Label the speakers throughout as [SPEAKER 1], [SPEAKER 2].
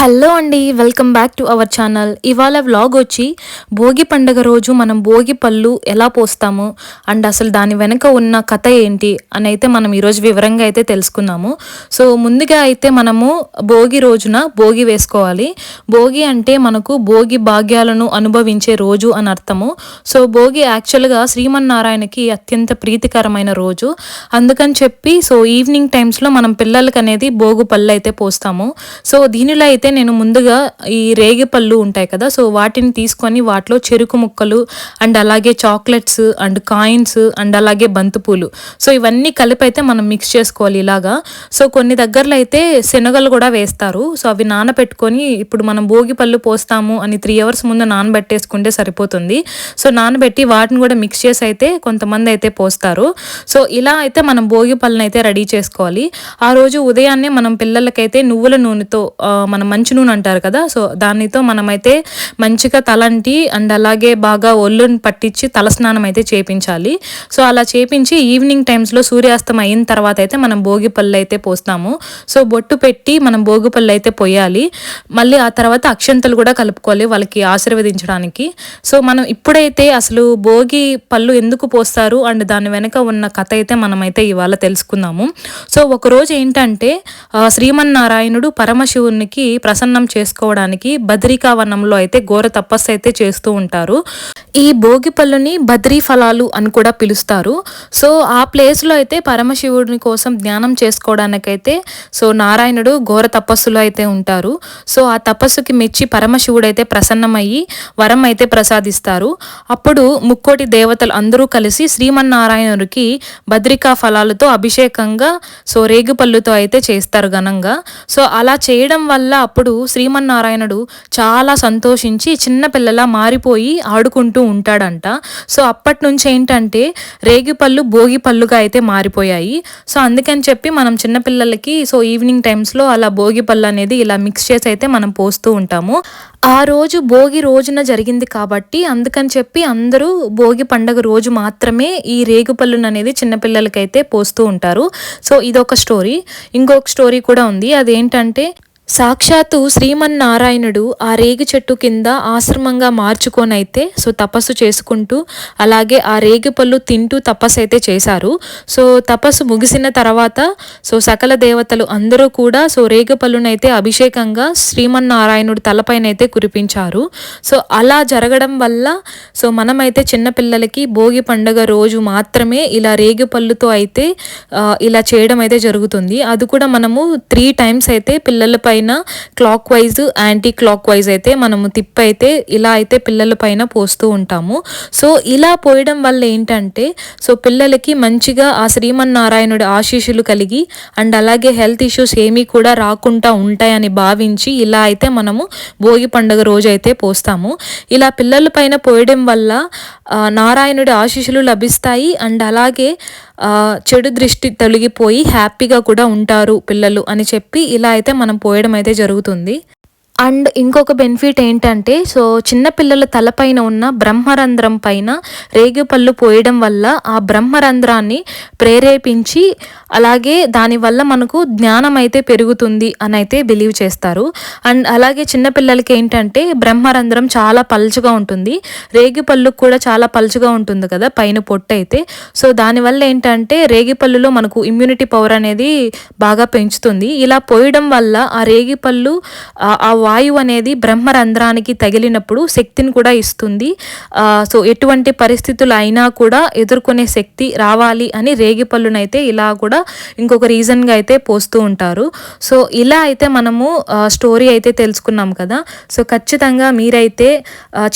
[SPEAKER 1] Hello అండి welcome back to our channel. ఇవాళ vlog వచ్చి భోగి పండగ రోజు మనం భోగి పళ్ళు ఎలా పోస్తాము అండ్ అసలు దాని వెనక ఉన్న కథ ఏంటి అని అయితే మనం ఈరోజు వివరంగా అయితే తెలుసుకుందాము సో ముందుగా అయితే మనము భోగి రోజున భోగి వేసుకోవాలి. భోగి అంటే మనకు భోగి భాగ్యాలను అనుభవించే రోజు అని అర్థము. సో భోగి యాక్చువల్గా శ్రీమన్నారాయణకి అత్యంత ప్రీతికరమైన రోజు. అందుకని చెప్పి సో ఈవినింగ్ టైమ్స్లో మనం పిల్లలకి అనేది భోగు పళ్ళు అయితే పోస్తాము. సో దీనిలో అయితే నేను ముందుగా ఈ రేగి పళ్ళు ఉంటాయి కదా సో వాటిని తీసుకొని వాటిలో చెరుకు ముక్కలు అండ్ అలాగే చాక్లెట్స్ అండ్ కాయిన్స్ అండ్ అలాగే బంతిపూలు. సో ఇవన్నీ కలిపి అయితే మనం మిక్స్ చేసుకోవాలి ఇలాగా. సో కొన్ని దగ్గరలో అయితే శనగలు కూడా వేస్తారు. సో అవి నానబెట్టుకొని ఇప్పుడు మనం భోగి పళ్ళు పోస్తాము అని త్రీ అవర్స్ ముందు నానబెట్టేసుకుంటే సరిపోతుంది. సో నానబెట్టి వాటిని కూడా మిక్స్ చేసి అయితే కొంతమంది అయితే పోస్తారు. సో ఇలా అయితే మనం భోగి పళ్ళని అయితే రెడీ చేసుకోవాలి. ఆ రోజు ఉదయాన్నే మనం పిల్లలకైతే నువ్వుల నూనెతో మనం మంచి నూనె అంటారు కదా సో దానితో మనమైతే మంచిగా తలంటి అండ్ అలాగే బాగా ఒళ్ళుని పట్టించి తలస్నానం అయితే చేపించాలి. సో అలా చేపించి ఈవినింగ్ టైమ్స్లో సూర్యాస్తం అయిన తర్వాత అయితే మనం భోగి పళ్ళు అయితే పోస్తాము. సో బొట్టు పెట్టి మనం భోగి పళ్ళు అయితే పోయాలి. మళ్ళీ ఆ తర్వాత అక్షంతలు కూడా కలుపుకోవాలి వాళ్ళకి ఆశీర్వదించడానికి. సో మనం ఇప్పుడైతే అసలు భోగి పళ్ళు ఎందుకు పోస్తారు అండ్ దాని వెనక ఉన్న కథ అయితే మనమైతే ఇవాళ తెలుసుకుందాము. సో ఒకరోజు ఏంటంటే శ్రీమన్నారాయణుడు పరమశివునికి ప్రసన్నం చేసుకోవడానికి బద్రికా వనంలో అయితే ఘోర తపస్సు అయితే చేస్తూ ఉంటారు. ఈ భోగి పళ్ళుని బద్రీ ఫలాలు అని కూడా పిలుస్తారు. సో ఆ ప్లేస్లో అయితే పరమశివుడిని కోసం ధ్యానం చేసుకోవడానికైతే సో నారాయణుడు ఘోర తపస్సులో అయితే ఉంటారు. సో ఆ తపస్సుకి మెచ్చి పరమశివుడు అయితే ప్రసన్నమయ్యి వరం అయితే ప్రసాదిస్తారు. అప్పుడు ముక్కోటి దేవతలు అందరూ కలిసి శ్రీమన్నారాయణుడికి బద్రికా ఫలాలతో అభిషేకంగా సో రేగుపళ్ళుతో అయితే చేస్తారు ఘనంగా. సో అలా చేయడం వల్ల అప్పుడు శ్రీమన్నారాయణుడు చాలా సంతోషించి చిన్న పిల్లలా మారిపోయి ఆడుకుంటూ ఉంటాడంట. సో అప్పటి నుంచి ఏంటంటే రేగిపళ్ళు భోగి పళ్ళుగా అయితే మారిపోయాయి. సో అందుకని చెప్పి మనం చిన్నపిల్లలకి సో ఈవినింగ్ టైమ్స్లో అలా భోగి పళ్ళు అనేది ఇలా మిక్స్ చేసి అయితే మనం పోస్తూ ఉంటాము. ఆ రోజు భోగి రోజున జరిగింది కాబట్టి అందుకని చెప్పి అందరూ భోగి పండగ రోజు మాత్రమే ఈ రేగుపళ్ళును అనేది చిన్నపిల్లలకైతే పోస్తూ ఉంటారు. సో ఇదొక స్టోరీ. ఇంకొక స్టోరీ కూడా ఉంది. అదేంటంటే సాక్షాత్తు శ్రీమన్నారాయణుడు ఆ రేగి చెట్టు కింద ఆశ్రమంగా మార్చుకొనైతే సో తపస్సు చేసుకుంటూ అలాగే ఆ రేగి పళ్ళు తింటూ తపస్సు అయితే చేశారు. సో తపస్సు ముగిసిన తర్వాత సో సకల దేవతలు అందరూ కూడా సో రేగి పళ్ళునైతే అభిషేకంగా శ్రీమన్నారాయణుడు తలపైన అయితే కురిపించారు. సో అలా జరగడం వల్ల సో మనమైతే చిన్నపిల్లలకి భోగి పండుగ రోజు మాత్రమే ఇలా రేగి పళ్ళుతో అయితే ఇలా చేయడం అయితే జరుగుతుంది. అది కూడా మనము త్రీ టైమ్స్ అయితే పిల్లల పైన clockwise anti clock wise అయితే మనము తిప్పి అయితే ఇలా అయితే పిల్లల పైన పోస్తూ ఉంటాము. సో ఇలా పోయడం వల్ల ఏంటంటే సో పిల్లలకి మంచిగా ఆ శ్రీమన్నారాయణుడి ఆశీస్సులు కలిగి అండ్ అలాగే హెల్త్ ఇష్యూస్ ఏమీ కూడా రాకుండా ఉంటాయని భావించి ఇలా అయితే మనము భోగి పండుగ రోజు అయితే పోస్తాము. ఇలా పిల్లల పైన పోయడం వల్ల నారాయణుడి ఆశీస్సులు లభిస్తాయి అండ్ అలాగే ఆ, చెడు దృష్టి తొలగిపోయి హ్యాపీగా కూడా ఉంటారు పిల్లలు అని చెప్పి ఇలా అయితే మనం పోయడం అయితే జరుగుతుంది. అండ్ ఇంకొక బెనిఫిట్ ఏంటంటే సో చిన్నపిల్లల తలపైన ఉన్న బ్రహ్మరంధ్రం పైన రేగిపళ్ళు పోయడం వల్ల ఆ బ్రహ్మరంధ్రాన్ని ప్రేరేపించి అలాగే దానివల్ల మనకు జ్ఞానం అయితే పెరుగుతుంది అని అయితే బిలీవ్ చేస్తారు. అండ్ అలాగే చిన్నపిల్లలకి ఏంటంటే బ్రహ్మరంధ్రం చాలా పలుచగా ఉంటుంది. రేగిపళ్ళు కూడా చాలా పలుచగా ఉంటుంది కదా పైన పొట్టు అయితే. సో దానివల్ల ఏంటంటే రేగిపళ్ళులో మనకు ఇమ్యూనిటీ పవర్ అనేది బాగా పెంచుతుంది. ఇలా పోయడం వల్ల ఆ రేగిపళ్ళు ఆ వాయువు అనేది బ్రహ్మరంధ్రానికి తగిలినప్పుడు శక్తిని కూడా ఇస్తుంది. సో ఎటువంటి పరిస్థితులు అయినా కూడా ఎదుర్కొనే శక్తి రావాలి అని రేగిపళ్ళునైతే ఇలా కూడా ఇంకొక రీజన్గా అయితే పోస్తూ ఉంటారు. సో ఇలా అయితే మనము స్టోరీ అయితే తెలుసుకున్నాం కదా. సో ఖచ్చితంగా మీరైతే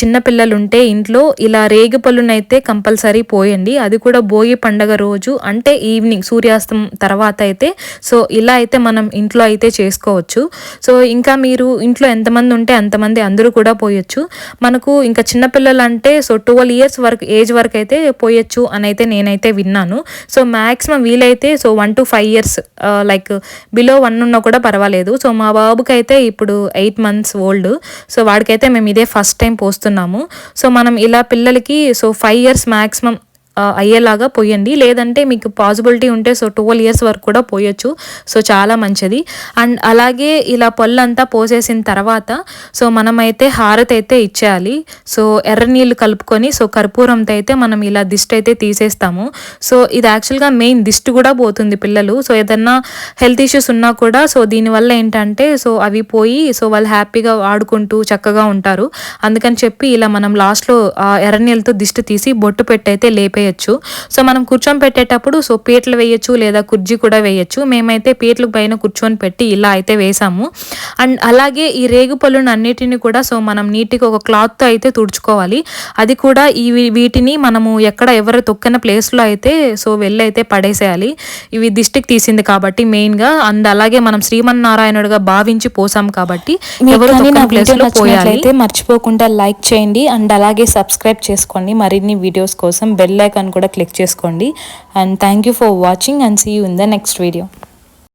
[SPEAKER 1] చిన్నపిల్లలు ఉంటే ఇంట్లో ఇలా రేగిపళ్ళునైతే కంపల్సరీ పోయండి. అది కూడా భోగి పండగ రోజు అంటే ఈవినింగ్ సూర్యాస్తం తర్వాత అయితే. సో ఇలా అయితే మనం ఇంట్లో అయితే చేసుకోవచ్చు. సో ఇంకా మీరు ఇంట్లో ఎంతమంది ఉంటే అంతమంది అందరూ కూడా పోయొచ్చు. మనకు ఇంకా చిన్నపిల్లలు అంటే సో ట్వెల్వ్ ఇయర్స్ వరకు ఏజ్ వరకు అయితే పోయొచ్చు అని అయితే నేనైతే విన్నాను. సో మ్యాక్సిమం వీలైతే so one two five years like below one ఉన్నా కూడా పర్వాలేదు. సో మా బాబుకి అయితే ఇప్పుడు ఎయిట్ మంత్స్ ఓల్డ్ సో వాడికైతే మేము ఇదే ఫస్ట్ టైం పోస్తున్నాము. సో మనం ఇలా పిల్లలకి సో ఫైవ్ ఇయర్స్ మ్యాక్సిమం అయ్యేలాగా పోయండి. లేదంటే మీకు పాసిబిలిటీ ఉంటే సో ట్వెల్వ్ ఇయర్స్ వరకు కూడా పోయొచ్చు. సో చాలా మంచిది. అండ్ అలాగే ఇలా పళ్ళంతా పోసేసిన తర్వాత సో మనమైతే హారతి అయితే ఇచ్చేయాలి. సో ఎర్ర నీళ్ళు కలుపుకొని సో కర్పూరంతో అయితే మనం ఇలా దిష్టి అయితే తీసేస్తాము. సో ఇది యాక్చువల్గా మెయిన్ దిష్టి కూడా పోతుంది పిల్లలు. సో ఏదన్నా హెల్త్ ఇష్యూస్ ఉన్నా కూడా సో దీనివల్ల ఏంటంటే సో అవి పోయి సో వాళ్ళు హ్యాపీగా ఆడుకుంటూ చక్కగా ఉంటారు. అందుకని చెప్పి ఇలా మనం లాస్ట్లో ఎర్ర నీళ్ళతో దిష్టి తీసి బొట్టు పెట్టి అయితే లేపేయచ్చు సో మనం కూర్చొని పెట్టేటప్పుడు సో పీటలు వేయచ్చు లేదా కుర్జీ కూడా వేయచ్చు. మేమైతే పీటల పైన కూర్చొని పెట్టి ఇలా అయితే వేసాము. అండ్ అలాగే ఈ రేగు పళ్ళును అన్నిటిని కూడా సో మనం నీట్గా ఒక క్లాత్తో అయితే తుడుచుకోవాలి. అది కూడా ఈ వీటిని మనము ఎక్కడ ఎవరు తొక్కిన ప్లేస్లో అయితే సో వెళ్ళి అయితే పడేసేయాలి. ఇవి దిష్టికి తీసింది కాబట్టి మెయిన్గా. అండ్ అలాగే మనం శ్రీమన్నారాయణుడిగా భావించి పోసాం కాబట్టి ఎవరు తొక్కని ప్లేస్లో పోయాలి.
[SPEAKER 2] అయితే మర్చిపోకుండా లైక్ చేయండి. అండ్ అలాగే సబ్స్క్రైబ్ చేసుకోండి మరిన్ని వీడియోస్ కోసం బెల్ అని కూడా క్లిక్ చేసుకోండి. And thank you for watching and see you in the next video